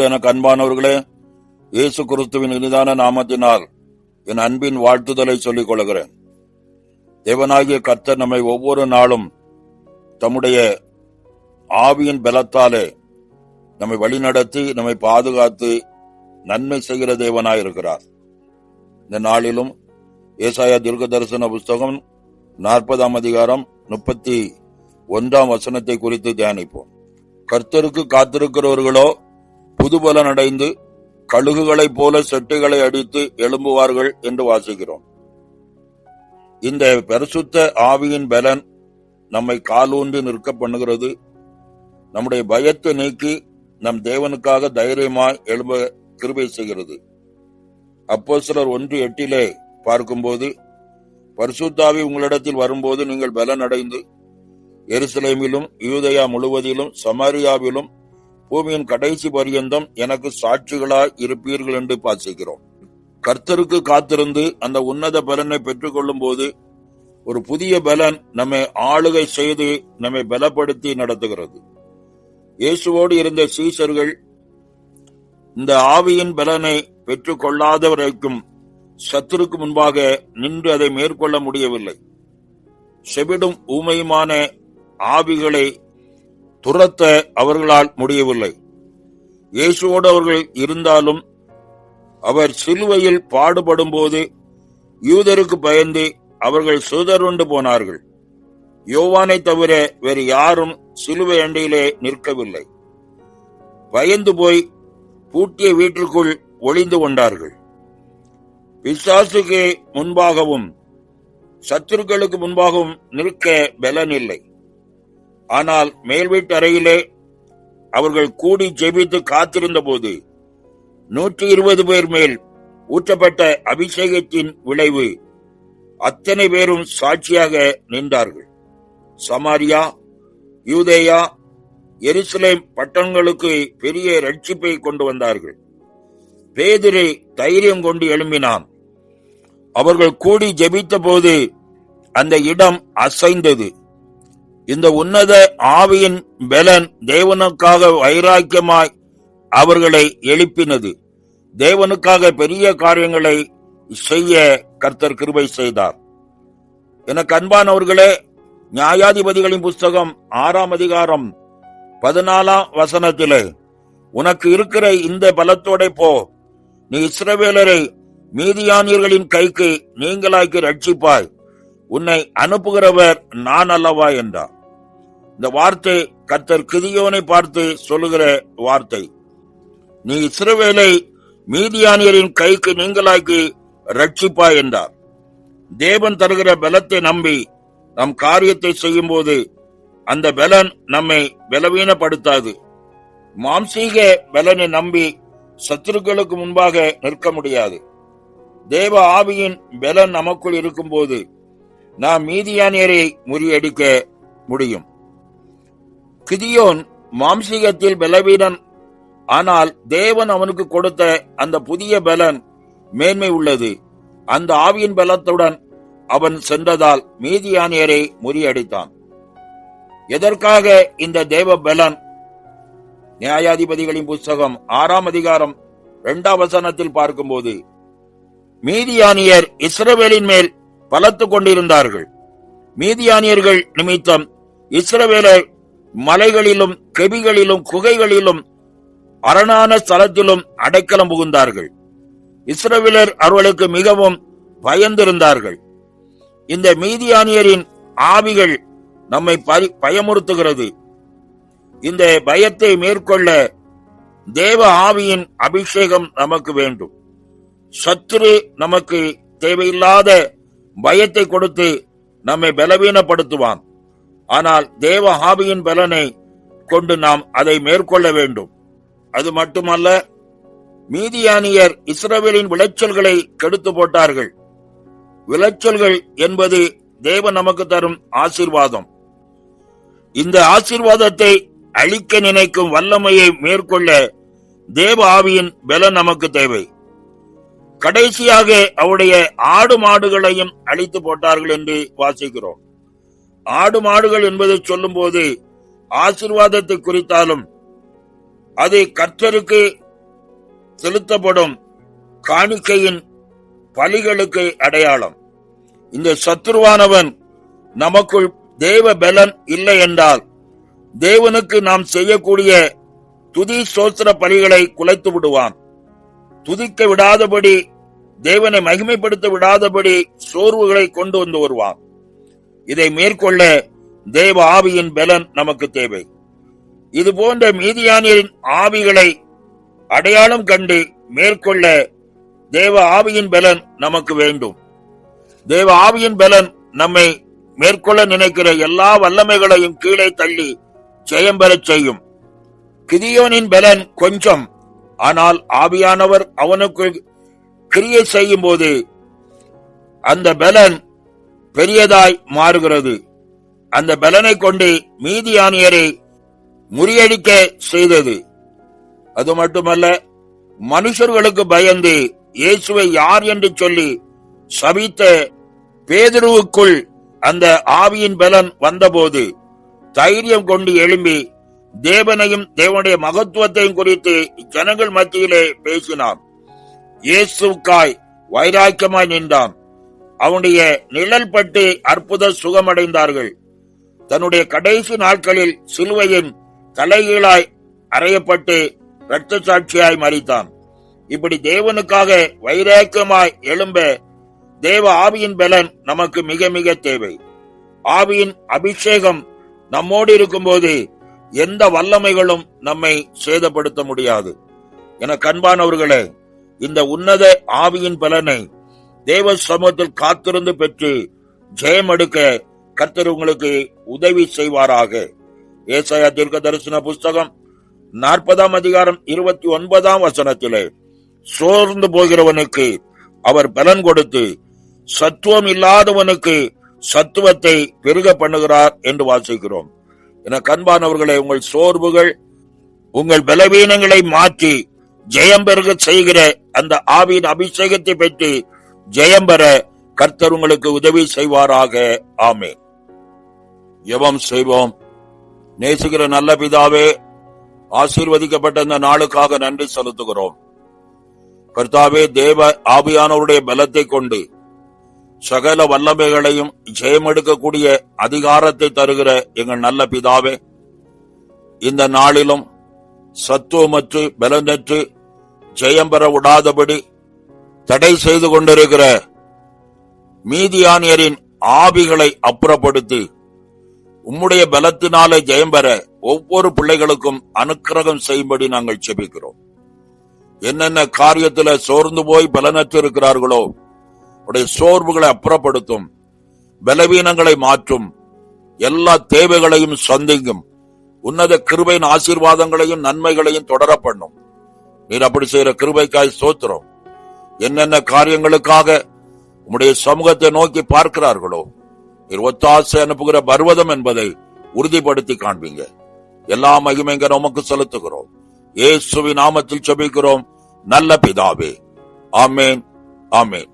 கிறிஸ்துக்குள் எனக்கு அன்பானவர்களே இயேசு கிறிஸ்துவின் இனிதான நாமத்தினால் என் அன்பின் வாழ்த்துதலை சொல்லிக் கொள்கிறேன். தேவனாகிய கர்த்தர் நம்மை ஒவ்வொரு நாளும் தம்முடைய ஆவியின் பலத்தாலே நம்மை வழிநடத்தி நம்மை பாதுகாத்து நன்மை செய்கிற தேவனாயிருக்கிறார் இந்த நாளிலும் ஏசாயா தீர்க்க தரிசன புஸ்தகம் நாற்பதாம் அதிகாரம் முப்பத்தி ஒன்றாம் வசனத்தை குறித்து தியானிப்போம். கர்த்தருக்கு காத்திருக்கிறவர்களோ புதுபலன் அடைந்து கழுகுகளைப் போல செட்டுகளை அடித்து எழும்புவார்கள் என்று வாசிக்கிறோம். இந்த பரிசுத்த ஆவியின் பலன் நம்மை காலூன்றி நிற்க பண்ணுகிறது. நம்முடைய பயத்தை நீக்கி நம் தேவனுக்காக தைரியமாய் எழும்ப கிருபை செய்கிறது. அப்போ சிலர் ஒன்று எட்டிலே பார்க்கும்போது பரிசுத்தாவி உங்களிடத்தில் வரும்போது நீங்கள் பலன் அடைந்து எருசலேமிலும் யூதயா முழுவதிலும் சமாரியாவிலும் பூமியின் கடைசி பரியந்தம் எனக்கு சாட்சிகளாய் இருப்பீர்கள் என்று பாசிக்கிறோம் கர்த்தருக்கு காத்திருந்து அந்த உன்னத பலனை பெற்றுக்கொள்ளும் போது ஒரு புதிய பலன் நம்மை ஆளுகை செய்து நம்மை பலப்படுத்தி நடத்துகிறது. இயேசுவோடு இருந்த சீசர்கள் இந்த ஆவியின் பலனை பெற்றுக் கொள்ளாத வரைக்கும் சத்துருக்கு முன்பாக நின்று அதை மேற்கொள்ள முடியவில்லை. செவிடும் ஊமையுமான ஆவிகளை துரத்த அவர்களால் முடியவில்லை. இயேசுவோடு அவர்கள் இருந்தாலும் அவர் சிலுவையில் பாடுபடும் போது யூதருக்கு பயந்து அவர்கள் சுதருண்டு போனார்கள். யோவானை தவிர வேறு யாரும் சிலுவை அண்டையிலே நிற்கவில்லை. பயந்து போய் பூட்டிய வீட்டிற்குள் ஒளிந்து கொண்டார்கள். பிசாசுக்கு முன்பாகவும் சத்துருக்களுக்கு முன்பாகவும் நிற்க பலன் இல்லை ஆனால் மேல் வீட்டு அறையிலே அவர்கள் கூடி ஜெபித்து காத்திருந்த போது நூற்றி இருபது பேர் மேல் ஊற்றப்பட்ட அபிஷேகத்தின் விளைவு அத்தனை பேரும் சாட்சியாக நின்றார்கள். சமாரியா யூதேயா எருசலேம் பட்டணங்களுக்கு பெரிய ரட்சிப்பை கொண்டு வந்தார்கள். பேதிரை தைரியம் கொண்டு எழும்பினான். அவர்கள் கூடி ஜெபித்த போது அந்த இடம் அசைந்தது. இந்த உன்னத ஆவியின் பலன் தேவனுக்காக வைராக்கியமாய் அவர்களை எழுப்பினது. தேவனுக்காக பெரிய காரியங்களை செய்ய கர்த்தர் கிருபை செய்தார். எனக்கு அன்பானவர்களே நியாயாதிபதிகளின் புஸ்தகம் ஆறாம் அதிகாரம் பதினாலாம் வசனத்திலே உனக்கு இருக்கிற இந்த பலத்தோட போ. நீ இஸ்ரவேலரை மீதியானியர்களின் கைக்கு நீங்களாக்கி ரட்சிப்பாய். உன்னை அனுப்புகிறவர் நான் அல்லவா என்றார். இந்த வார்த்தை கர்த்தர் கிதியோனை பார்த்து சொல்லுகிற வார்த்தை. நீ இஸ்ரவேலை மீதியானியரின் கைக்கு நீங்களாக்கி ரட்சிப்பாய் என்றார். தேவன் தருகிற பலத்தை நம்பி நம் காரியத்தை செய்யும் போது அந்த பலன் நம்மை பலவீனப்படுத்தாது. மாம்சீக பலனை நம்பி சத்துருக்களுக்கு முன்பாக நிற்க முடியாது. தேவ ஆவியின் பலன் நமக்குள் இருக்கும்போது நாம் மீதியானியரை முறியடிக்க முடியும். கிதியோன் மாம்சீகத்தில் பலவீனன். ஆனால் தேவன் அவனுக்கு கொடுத்த அந்த புதிய பலன் மேன்மை உள்ளது. அந்த ஆவியின் பலத்துடன் அவன் சென்றதால் மீதியானியரை முறியடித்தான். எதற்காக இந்த தேவ பலன்? நியாயாதிபதிகளின் புஸ்தகம் ஆறாம் அதிகாரம் இரண்டாம் வசனத்தில் பார்க்கும்போது மீதியானியர் இஸ்ரவேலின் மேல் பலத்து கொண்டிருந்தார்கள். மீதியானியர்கள் நிமித்தம் இஸ்ரவேலர் மலைகளிலும் கெபிகளிலும் குகைகளிலும் அரணான ஸ்தலத்திலும் அடைக்கலம் புகுந்தார்கள். இஸ்ரவிலர் அவர்களுக்கு மிகவும் பயந்திருந்தார்கள். இந்த மீதியானியரின் ஆவிகள் நம்மை பயமுறுத்துகிறது. இந்த பயத்தை மேற்கொள்ள தேவ ஆவியின் அபிஷேகம் நமக்கு வேண்டும். சத்துரு நமக்கு தேவையில்லாத பயத்தை கொடுத்து நம்மை பலவீனப்படுத்துவான். ஆனால் தேவ ஆவியின் பலனை கொண்டு நாம் அதை மேற்கொள்ள வேண்டும். அது மட்டுமல்ல மீதியானியர் இஸ்ரவேலின் விளைச்சல்களை கெடுத்து போட்டார்கள். விளைச்சல்கள் என்பது தேவன் நமக்கு தரும் ஆசீர்வாதம். இந்த ஆசீர்வாதத்தை அழிக்க நினைக்கும் வல்லமையை மேற்கொள்ள தேவ ஆவியின் பலன் நமக்கு தேவை. கடைசியாக அவருடைய ஆடு மாடுகளையும் அழித்து போட்டார்கள் என்று வாசிக்கிறோம். ஆடு மாடுகள் என்பதை சொல்லும்போது ஆசிர்வாதத்தை குறித்தாலும் அது கர்த்தருக்கு செலுத்தப்படும் காணிக்கையின் பலிகளுக்கு அடையாளம். இந்த சத்துருவானவன் நமக்குள் தேவ பலன் இல்லை என்றால் தேவனுக்கு நாம் செய்யக்கூடிய துதி சோத்திர பலிகளை குலைத்து விடுவான். துதிக்க விடாதபடி தேவனை மகிமைப்படுத்த விடாதபடி சோர்வுகளை கொண்டு வந்து வருவான். இதை மேற்கொள்ள தேவ ஆவியின் பலன் நமக்கு தேவை. இது போன்ற மீதியானியரின் ஆவிகளை அடையாளம் கண்டு மேற்கொள்ள தேவ ஆவியின் பலன் நமக்கு வேண்டும். தேவ ஆவியின் பலன் நம்மை மேற்கொள்ள நினைக்கிற எல்லா வல்லமைகளையும் கீழே தள்ளி ஜெயம் பெறச் செய்யும். கிதியோனின் பலன் கொஞ்சம் ஆனால் ஆவியானவர் அவனுக்கு கிரியை செய்யும் போது அந்த பலன் பெரியதாய் மாறுகிறது. அந்த பலனை கொண்டு மீதியானியரை முறியடிக்க செய்தது. அது மட்டுமல்ல மனுஷர்களுக்கு பயந்து இயேசுவை யார் என்று சொல்லி சபித்த பேதுருவுக்குள் அந்த ஆவியின் பலன் வந்தபோது தைரியம் கொண்டு எழும்பி தேவனையும் தேவனுடைய மகத்துவத்தையும் குறித்து ஜனங்கள் மத்தியிலே பேசினான். இயேசுக்காய் வைராக்கியமாய் நின்றான். அவனுடைய நிழல் பட்டு அற்புத சுகமடைந்தார்கள். தன்னுடைய கடைசி நாட்களில் சிலுவையின் தலைகீழாய் அறையப்பட்டு இரத்த சாட்சியாய் மறித்தான் இப்படி தேவனுக்காக வைராக்கியமாய் எழும்ப தேவ ஆவியின் பலன் நமக்கு மிக மிக தேவை. ஆவியின் அபிஷேகம் நம்மோடு இருக்கும்போது எந்த வல்லமைகளும் நம்மை சேதப்படுத்த முடியாது. என கண்பானவர்களே இந்த உன்னத ஆவியின் பலனை தேவ சமூகத்தில் காத்திருந்து பெற்று ஜெயம் எடுக்க கர்த்தர் உங்களுக்கு உதவி செய்வாராக. ஏசாயா தீர்க்க தரிசன புஸ்தகம் நாற்பதாம் அதிகாரம் இருபத்தி ஒன்பதாம் வசனத்திலே சோர்ந்து போகிறவனுக்கு அவர் பலன் கொடுத்து சத்துவம் இல்லாதவனுக்கு சத்துவத்தை பெருக பண்ணுகிறார் என்று வாசிக்கிறோம். என கண்பானவர்களை உங்கள் சோர்வுகள் உங்கள் பலவீனங்களை மாற்றி ஜெயம் பெருக செய்கிற அந்த ஆவியின் அபிஷேகத்தை பெற்று ஜெயம் பெற கர்த்தர் உங்களுக்கு உதவி செய்வாராக. ஆமே ஜெபம் செய்வோம். நேசுகிற நல்ல பிதாவே ஆசீர்வதிக்கப்பட்ட இந்த நாளுக்காக நன்றி செலுத்துகிறோம். கர்த்தாவே தேவ ஆபியானவருடைய பலத்தை கொண்டு சகல வல்லமைகளையும் ஜெயமெடுக்கக்கூடிய அதிகாரத்தை தருகிற எங்கள் நல்ல பிதாவே இந்த நாளிலும் சத்துவமற்று பலனற்று ஜெயம் பெற விடாதபடி தடை செய்து கொண்டிருக்கிற மீதியானியரின் ஆவிகளை அப்புறப்படுத்தி உம்முடைய பலத்தினாலே ஜெயம் பெற ஒவ்வொரு பிள்ளைகளுக்கும் அனுக்கிரகம் செய்யும்படி நாங்கள் செபிக்கிறோம். என்னென்ன காரியத்துல சோர்ந்து போய் பலனற்று இருக்கிறார்களோ உடைய சோர்வுகளை அப்புறப்படுத்தும் பலவீனங்களை மாற்றும் எல்லா தேவைகளையும் சந்திக்கும் உன்னத கிருபையின் ஆசீர்வாதங்களையும் நன்மைகளையும் தொடர பண்ணும் நீர் அப்படி செய்யற கிருபைக்காய் சோத்திரம் என்னென்ன காரியங்களுக்காக உம்முடைய சமூகத்தை நோக்கி பார்க்கிறார்களோ ஒத்தாசை அனுப்புகிற பர்வதம் என்பதை உறுதிப்படுத்தி காண்பீங்க. எல்லா மகிமைங்க நமக்கு செலுத்துகிறோம். இயேசுவின் நாமத்தில் செபிக்கிறோம் நல்ல பிதாவே. ஆமேன். ஆமேன்.